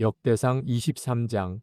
역대상 23장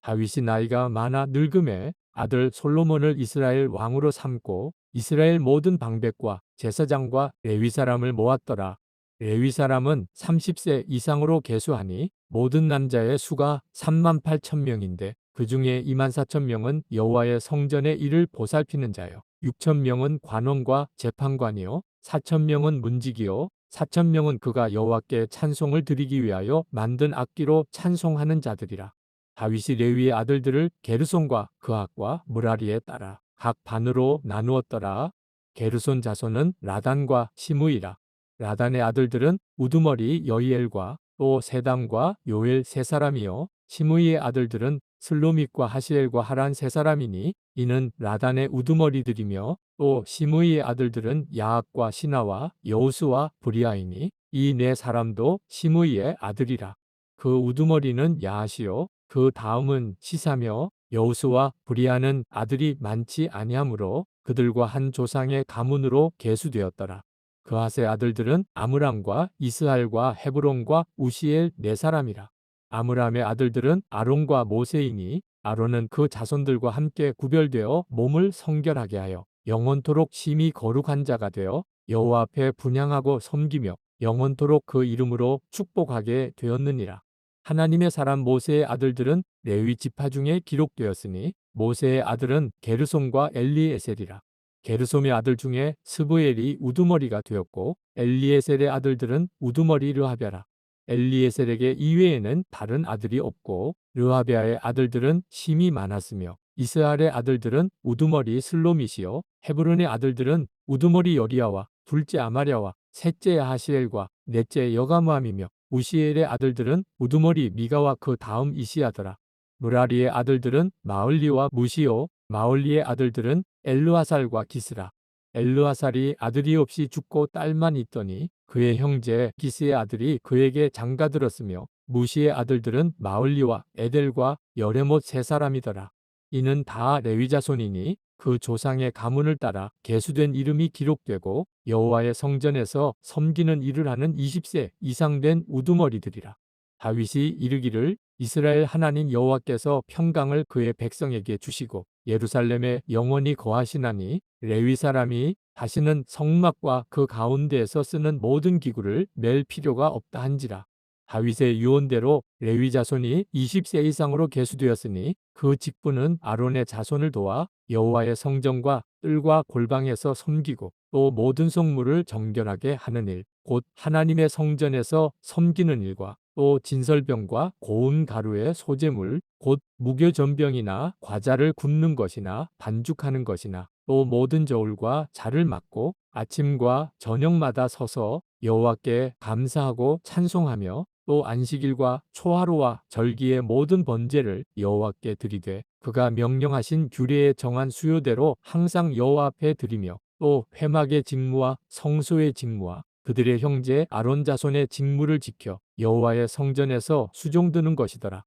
다윗이 나이가 많아 늙음에 아들 솔로몬을 이스라엘 왕으로 삼고 이스라엘 모든 방백과 제사장과 레위 사람을 모았더라. 레위 사람은 30세 이상으로 계수하니 모든 남자의 수가 3만 8천 명인데 그 중에 2만 4천 명은 여호와의 성전의 일을 보살피는 자요. 6천 명은 관원과 재판관이요. 4천 명은 문지기요. 4천 명은 그가 여호와께 찬송을 드리기 위하여 만든 악기로 찬송하는 자들이라. 다윗이 레위의 아들들을 게르손과 그학과 무라리에 따라 각 반으로 나누었더라. 게르손 자손은 라단과 시므이라. 라단의 아들들은 우두머리 여이엘과 또 세담과 요엘 세 사람이요. 시므이의 아들들은 슬로믹과 하시엘과 하란 세 사람이니 이는 라단의 우두머리들이며 또 시므이의 아들들은 야악과 시나와 여우스와 브리아이니 이 네 사람도 시므이의 아들이라. 그 우두머리는 야하시요 그 다음은 시사며 여우스와 브리아는 아들이 많지 아니하므로 그들과 한 조상의 가문으로 계수되었더라. 그하세 아들들은 아므람과 이스할과 헤브론과 우시엘 네 사람이라. 아므람의 아들들은 아론과 모세이니 아론은 그 자손들과 함께 구별되어 몸을 성결하게 하여 영원토록 심히 거룩한 자가 되어 여호와 앞에 분향하고 섬기며 영원토록 그 이름으로 축복하게 되었느니라. 하나님의 사람 모세의 아들들은 레위 지파 중에 기록되었으니 모세의 아들은 게르솜과 엘리에셀이라. 게르솜의 아들 중에 스브엘이 우두머리가 되었고 엘리에셀의 아들들은 우두머리 르하베라. 엘리에셀에게 이외에는 다른 아들이 없고 르하베아의 아들들은 심이 많았으며 이스라엘의 아들들은 우두머리 슬로미시요 헤브론의 아들들은 우두머리 여리야와 둘째 아마랴와 셋째 하시엘과 넷째 여가무함이며 우시엘의 아들들은 우두머리 미가와 그 다음 이시야더라. 무라리의 아들들은 마을리와 무시오, 마을리의 아들들은 엘르하살과 기스라. 엘르하살이 아들이 없이 죽고 딸만 있더니 그의 형제 기스의 아들이 그에게 장가들었으며 무시의 아들들은 마을리와 에델과 여레못 세 사람이더라. 이는 다 레위자손이니 그 조상의 가문을 따라 계수된 이름이 기록되고 여호와의 성전에서 섬기는 일을 하는 20세 이상 된 우두머리들이라. 다윗이 이르기를 이스라엘 하나님 여호와께서 평강을 그의 백성에게 주시고 예루살렘에 영원히 거하시나니 레위 사람이 다시는 성막과 그 가운데에서 쓰는 모든 기구를 맬 필요가 없다 한지라. 다윗의 유언대로 레위 자손이 20세 이상으로 계수되었으니 그 직분은 아론의 자손을 도와 여호와의 성전과 뜰과 골방에서 섬기고 또 모든 성물을 정결하게 하는 일, 곧 하나님의 성전에서 섬기는 일과 또 진설병과 고운 가루의 소재물, 곧 무교전병이나 과자를 굽는 것이나 반죽하는 것이나 또 모든 저울과 자를 맡고 아침과 저녁마다 서서 여호와께 감사하고 찬송하며 또 안식일과 초하루와 절기의 모든 번제를 여호와께 드리되 그가 명령하신 규례에 정한 수요대로 항상 여호와 앞에 드리며 또 회막의 직무와 성소의 직무와 그들의 형제 아론 자손의 직무를 지켜 여호와의 성전에서 수종드는 것이더라.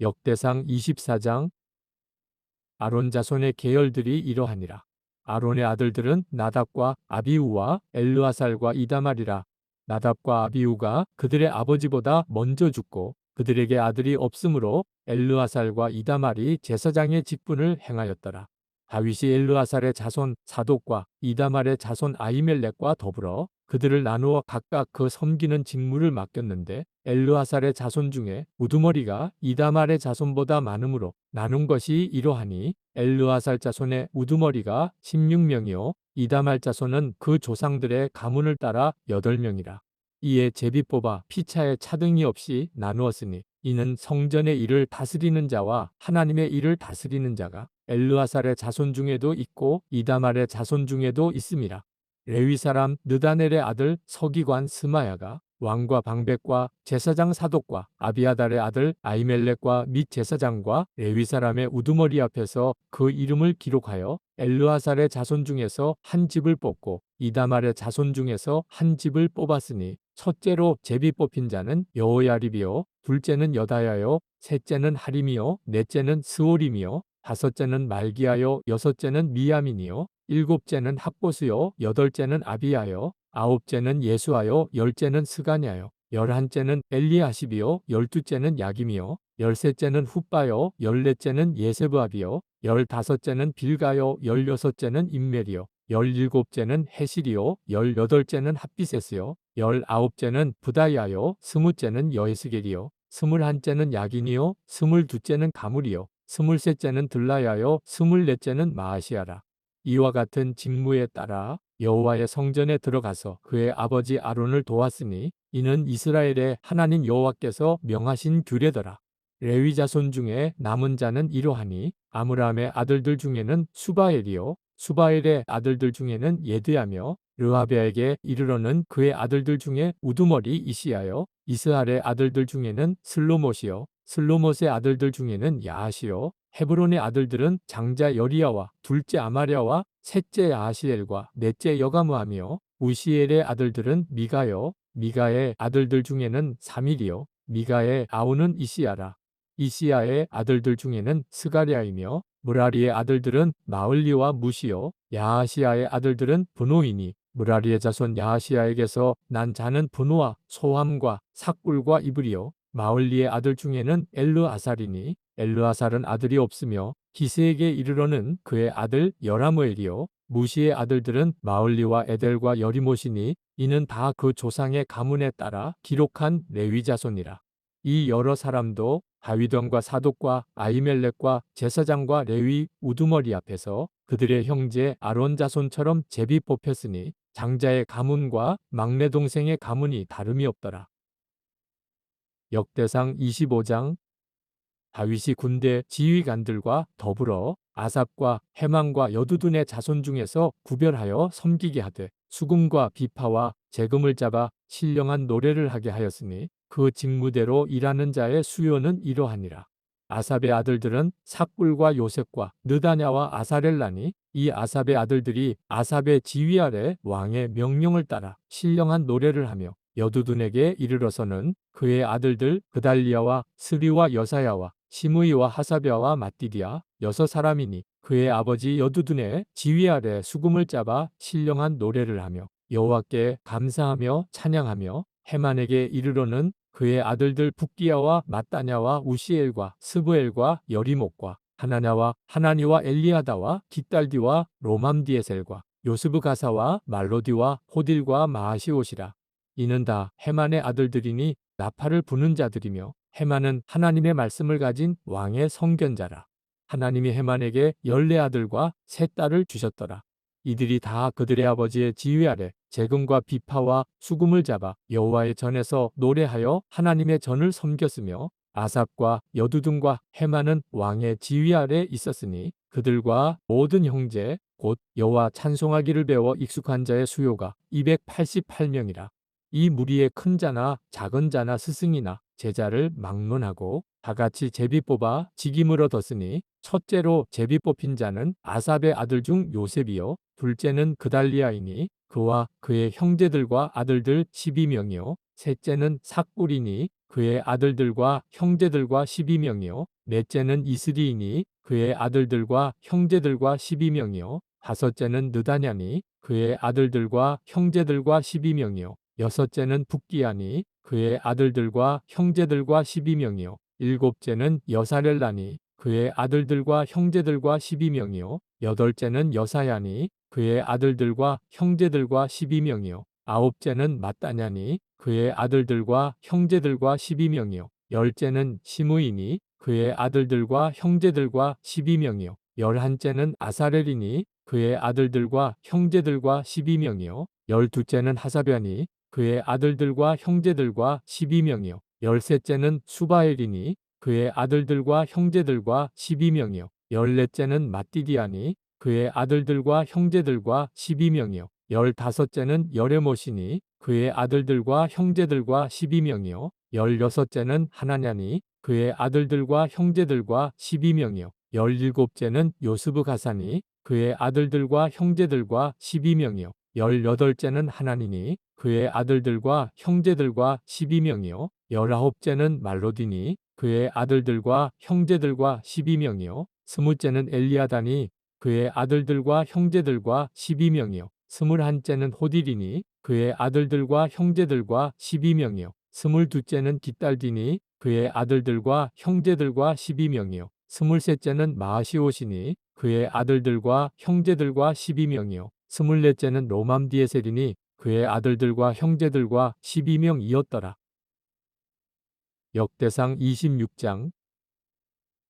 역대상 24장 아론 자손의 계열들이 이러하니라. 아론의 아들들은 나답과 아비우와 엘르아살과 이다말이라. 나답과 아비우가 그들의 아버지보다 먼저 죽고 그들에게 아들이 없으므로 엘르아살과 이다말이 제사장의 직분을 행하였더라. 다윗이 엘르아살의 자손 사독과 이다말의 자손 아이멜렉과 더불어 그들을 나누어 각각 그 섬기는 직무를 맡겼는데 엘르아살의 자손 중에 우두머리가 이다말의 자손보다 많으므로 나눈 것이 이러하니 엘르아살 자손의 우두머리가 16명이요 이다말 자손은 그 조상들의 가문을 따라 8명이라. 이에 제비 뽑아 피차에 차등이 없이 나누었으니 이는 성전의 일을 다스리는 자와 하나님의 일을 다스리는 자가 엘르아살의 자손 중에도 있고 이다말의 자손 중에도 있음이라. 레위 사람 느다넬의 아들 서기관 스마야가 왕과 방백과 제사장 사독과 아비아달의 아들 아이멜렉과 및 제사장과 레위 사람의 우두머리 앞에서 그 이름을 기록하여 엘르아살의 자손 중에서 한 집을 뽑고 이다말의 자손 중에서 한 집을 뽑았으니 첫째로 제비 뽑힌 자는 여호야립이요 둘째는 여다야요 셋째는 하림이요 넷째는 스오림이요 다섯째는 말기야요 여섯째는 미야민이요 일곱째는 학보스요 여덟째는 아비야요 아홉째는 예수하요 열째는 스가냐요 열한째는 엘리아십이요 열두째는 야김이요 열셋째는 훗바요 열넷째는 예세브압이요 열다섯째는 빌가요 열여섯째는 임멜이요 열일곱째는 헤실이요 열여덟째는 핫비세스요 열아홉째는 부다야요 스무째는 여에스겔이요 스물한째는 야긴이요 스물두째는 가물이요 스물셋째는 들라야요 스물넷째는 마아시아라 이와 같은 직무에 따라 여호와의 성전에 들어가서 그의 아버지 아론을 도왔으니 이는 이스라엘의 하나님 여호와께서 명하신 규례더라. 레위 자손 중에 남은 자는 이러하니 아므람의 아들들 중에는 수바엘이요 수바엘의 아들들 중에는 예드야며 르하베에게 이르러는 그의 아들들 중에 우두머리 이시야요 이스할의 아들들 중에는 슬로못이요 슬로못의 아들들 중에는 야하시요 헤브론의 아들들은 장자 여리야와 둘째 아마랴와 셋째 야하시엘과 넷째 여가무하며 우시엘의 아들들은 미가요. 미가의 아들들 중에는 사밀이요. 미가의 아우는 이시야라. 이시야의 아들들 중에는 스가랴이며 무라리의 아들들은 마을리와 무시요. 야하시야의 아들들은 분노이니 무라리의 자손 야하시야에게서 난 자는 분노와 소함과 삭불과 이불이요 마을리의 아들 중에는 엘르아살이니 엘르아살은 아들이 없으며 기스에게 이르러는 그의 아들 여라무엘이요 무시의 아들들은 마을리와 에델과 여리못이니 이는 다 그 조상의 가문에 따라 기록한 레위 자손이라 이 여러 사람도 다윗왕과 사독과 아이멜렉과 제사장과 레위 우두머리 앞에서 그들의 형제 아론 자손처럼 제비 뽑혔으니 장자의 가문과 막내 동생의 가문이 다름이 없더라. 역대상 25장 다윗이 군대 지휘관들과 더불어 아삽과 해망과 여두둔의 자손 중에서 구별하여 섬기게 하되 수금과 비파와 재금을 잡아 신령한 노래를 하게 하였으니 그 직무대로 일하는 자의 수요는 이러하니라. 아삽의 아들들은 삭불과 요셉과 느다냐와 아사렐라니 이 아삽의 아들들이 아삽의 지휘 아래 왕의 명령을 따라 신령한 노래를 하며 여두둔에게 이르러서는 그의 아들들 그달리아와 스리와 여사야와 시므이와 하사비아와 마띠디아 여섯 사람이니 그의 아버지 여두둔의 지휘 아래 수금을 잡아 신령한 노래를 하며 여호와께 감사하며 찬양하며 해만에게 이르러는 그의 아들들 북기야와 마따냐와 우시엘과 스브엘과 여리목과 하나냐와 하나니와 엘리아다와 깃달디와 로맘디에셀과 요스브 가사와 말로디와 호딜과 마하시옷이라 이는 다 해만의 아들들이니 나팔을 부는 자들이며 해만은 하나님의 말씀을 가진 왕의 성견자라. 하나님이 해만에게 열네 아들과 세 딸을 주셨더라. 이들이 다 그들의 아버지의 지휘 아래 재금과 비파와 수금을 잡아 여호와의 전에서 노래하여 하나님의 전을 섬겼으며 아삽과 여두둔과 해마는 왕의 지휘 아래 있었으니 그들과 모든 형제 곧 여호와 찬송하기를 배워 익숙한 자의 수요가 288명이라 이 무리의 큰 자나 작은 자나 스승이나 제자를 막론하고 다 같이 제비 뽑아 직임을 얻었으니 첫째로 제비 뽑힌 자는 아삽의 아들 중 요셉이요. 둘째는 그달리아이니 그와 그의 형제들과 아들들 12명이요. 셋째는 삭불이니 그의 아들들과 형제들과 12명이요. 넷째는 이스리이니 그의 아들들과 형제들과 12명이요. 다섯째는 느다냐니 그의 아들들과 형제들과 12명이요 여섯째는 북기야니 그의 아들들과 형제들과 12명이요. 일곱째는 여사렐라니 그의 아들들과 형제들과 12명이요. 여덟째는 여사야니 그의 아들들과 형제들과 12명이요. 아홉째는 마따냐니 그의 아들들과 형제들과 12명이요. 열째는 시므이니 그의 아들들과 형제들과 12명이요. 열한째는 아사렐이니 그의 아들들과 형제들과 12명이요. 열두째는 하사변이 그의 아들들과 형제들과 12명이요. 열셋째는 수바엘이니 그의 아들들과 형제들과 12명이요. 열넷째는 마띠디아니 그의 아들들과 형제들과 12명이요. 열다섯째는 여레못이니 그의 아들들과 형제들과 12명이요. 열여섯째는 하나냐니 그의 아들들과 형제들과 12명이요. 열일곱째는 요스브 가사니 그의 아들들과 형제들과 12명이요. 열여덟째는 하나니니 그의 아들들과 형제들과 12명이요. 열아홉째는 말로디니 그의 아들들과 형제들과 12명이요. 스물째는 엘리아다니 그의 아들들과 형제들과 12명이요. 스물한째는 호딜이니 그의 아들들과 형제들과 12명이요. 스물둘째는 깃달디니 그의 아들들과 형제들과 12명이요. 스물셋째는 마시오시니 그의 아들들과 형제들과 12명이요. 스물넷째는 로맘디에셀이니 그의 아들들과 형제들과 12명이었더라. 역대상 26장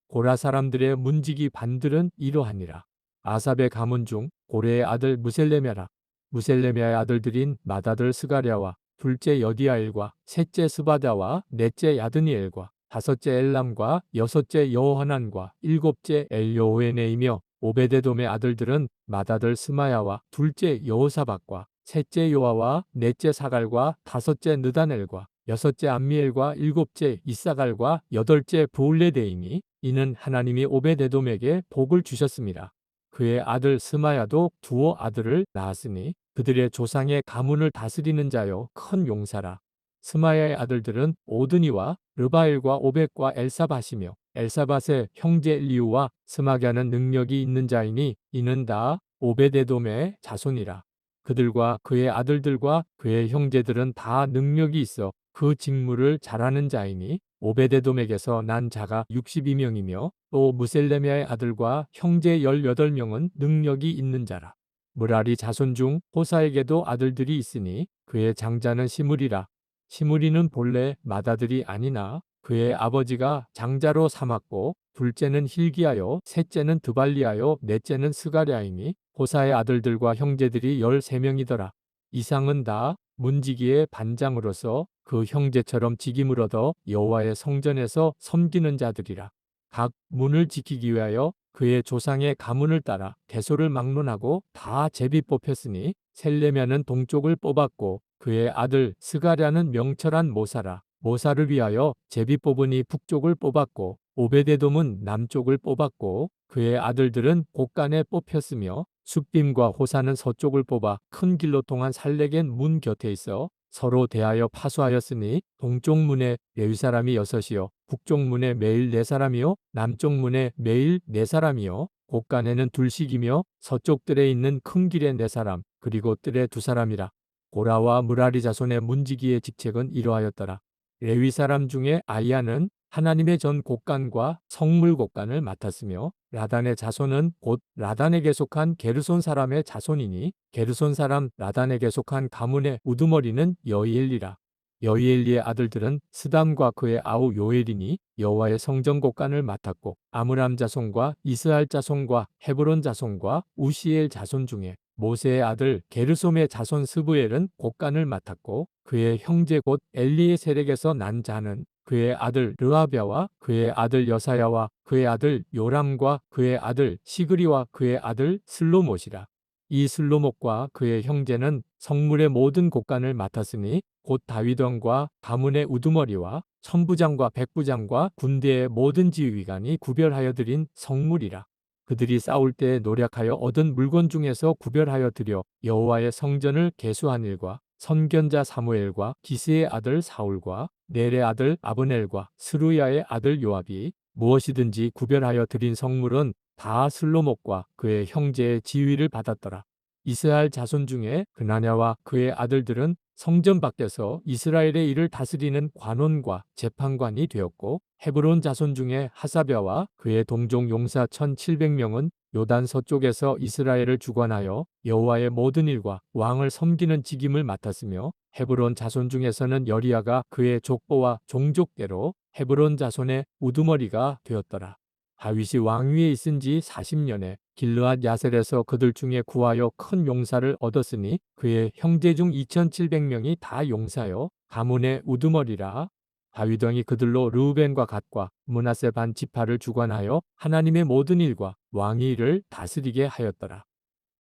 고라 사람들의 문지기 반들은 이러하니라. 아삽의 가문 중 고레의 아들 무셀레메라. 무셀레메의 아들들인 마다들 스가랴와 둘째 여디아엘과 셋째 스바다와 넷째 야드니엘과 다섯째 엘람과 여섯째 여호하난과 일곱째 엘요호에네이며 오베데돔의 아들들은 마다들 스마야와 둘째 여호사박과 셋째 요아와 넷째 사갈과 다섯째 느다넬과 여섯째 암미엘과 일곱째 이사갈과 여덟째 부울레데이니 이는 하나님이 오베데돔에게 복을 주셨습니다. 그의 아들 스마야도 두어 아들을 낳았으니 그들의 조상의 가문을 다스리는 자요 큰 용사라. 스마야의 아들들은 오드니와 르바엘과 오벳과 엘사밭이며 엘사밭의 형제 리우와 스마갸는 능력이 있는 자이니 이는 다 오베데돔의 자손이라. 그들과 그의 아들들과 그의 형제들은 다 능력이 있어 그 직무를 잘하는 자이니 오베데돔에게서 난 자가 62명이며 또 무셀레미아의 아들과 형제 18명은 능력이 있는 자라. 무라리 자손 중 호사에게도 아들들이 있으니 그의 장자는 시므리라. 시므리는 본래 맏아들이 아니나 그의 아버지가 장자로 삼았고 둘째는 힐기하여 셋째는 드발리하여 넷째는 스가랴이니 호사의 아들들과 형제들이 13명이더라. 이상은 다 문지기의 반장으로서 그 형제처럼 직임을 얻어 여호와의 성전에서 섬기는 자들이라. 각 문을 지키기 위하여 그의 조상의 가문을 따라 대소를 막론하고 다 제비 뽑혔으니 셀레면은 동쪽을 뽑았고 그의 아들 스가랴는 명철한 모사라. 모사를 위하여 제비 뽑으니 북쪽을 뽑았고 오베데돔은 남쪽을 뽑았고 그의 아들들은 곳간에 뽑혔으며 숫빔과 호사는 서쪽을 뽑아 큰 길로 통한 살레겐 문 곁에 있어 서로 대하여 파수하였으니 동쪽 문에 레위 사람이 여섯이요 북쪽 문에 매일 네 사람이요 남쪽 문에 매일 네 사람이요 곳간에는 둘씩이며 서쪽 뜰에 있는 큰 길에 네 사람 그리고 뜰에 두 사람이라. 고라와 무라리 자손의 문지기의 직책은 이러하였더라. 레위 사람 중에 아이야는 하나님의 전 곡간과 성물 곡간을 맡았으며 라단의 자손은 곧 라단에게 속한 게르손 사람의 자손이니 게르손 사람 라단에게 속한 가문의 우두머리는 여이엘리라. 여이엘리의 아들들은 스담과 그의 아우 요엘이니 여호와의 성전 곡간을 맡았고 아므람 자손과 이스할 자손과 헤브론 자손과 우시엘 자손 중에 모세의 아들 게르솜의 자손 스부엘은 곡간을 맡았고 그의 형제 곧 엘리에셀에게서 난 자는 그의 아들 르아비아와 그의 아들 여사야와 그의 아들 요람과 그의 아들 시그리와 그의 아들 슬로못이라. 이 슬로못과 그의 형제는 성물의 모든 곡간을 맡았으니 곧 다윗왕과 가문의 우두머리와 천부장과 백부장과 군대의 모든 지휘관이 구별하여 드린 성물이라. 그들이 싸울 때 노력하여 얻은 물건 중에서 구별하여 드려 여호와의 성전을 개수한 일과 선견자 사무엘과 기스의 아들 사울과 넬의 아들 아브넬과 스루야의 아들 요압이 무엇이든지 구별하여 드린 성물은 다 슬로목과 그의 형제의 지위를 받았더라. 이스라엘 자손 중에 그나냐와 그의 아들들은 성전 밖에서 이스라엘의 일을 다스리는 관원과 재판관이 되었고 헤브론 자손 중에 하사벼와 그의 동종 용사 1700명은 요단 서쪽에서 이스라엘을 주관하여 여호와의 모든 일과 왕을 섬기는 직임을 맡았으며 헤브론 자손 중에서는 여리야가 그의 족보와 종족대로 헤브론 자손의 우두머리가 되었더라. 다윗이 왕위에 있은 지 40년에 길르앗 야셀에서 그들 중에 구하여 큰 용사를 얻었으니 그의 형제 중 2700명이 다 용사요 가문의 우두머리라 다윗 왕이 그들로 르우벤과 갓과 문하세 반 지파를 주관하여 하나님의 모든 일과 왕의 일을 다스리게 하였더라.